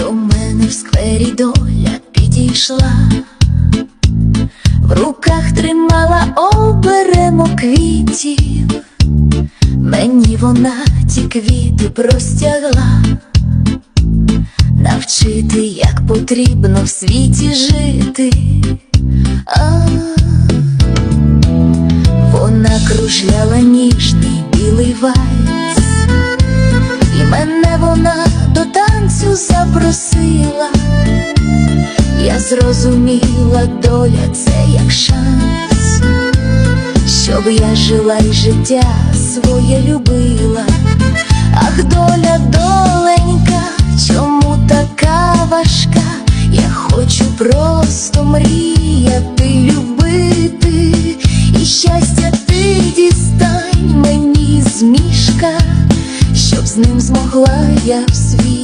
До мене в сквері доля підійшла, в руках тримала оберемо квітів, мені вона ті квіти простягла, навчити, як потрібно в світі жити. А вона кружляла ніжний білий вальс, запросила, я зрозуміла доля це як шанс, щоб я жила і життя своє любила, ах доля доленька, чому така важка? Я хочу просто мріяти, любити, і щастя ти дістань мені з мішка, щоб з ним змогла я в світ.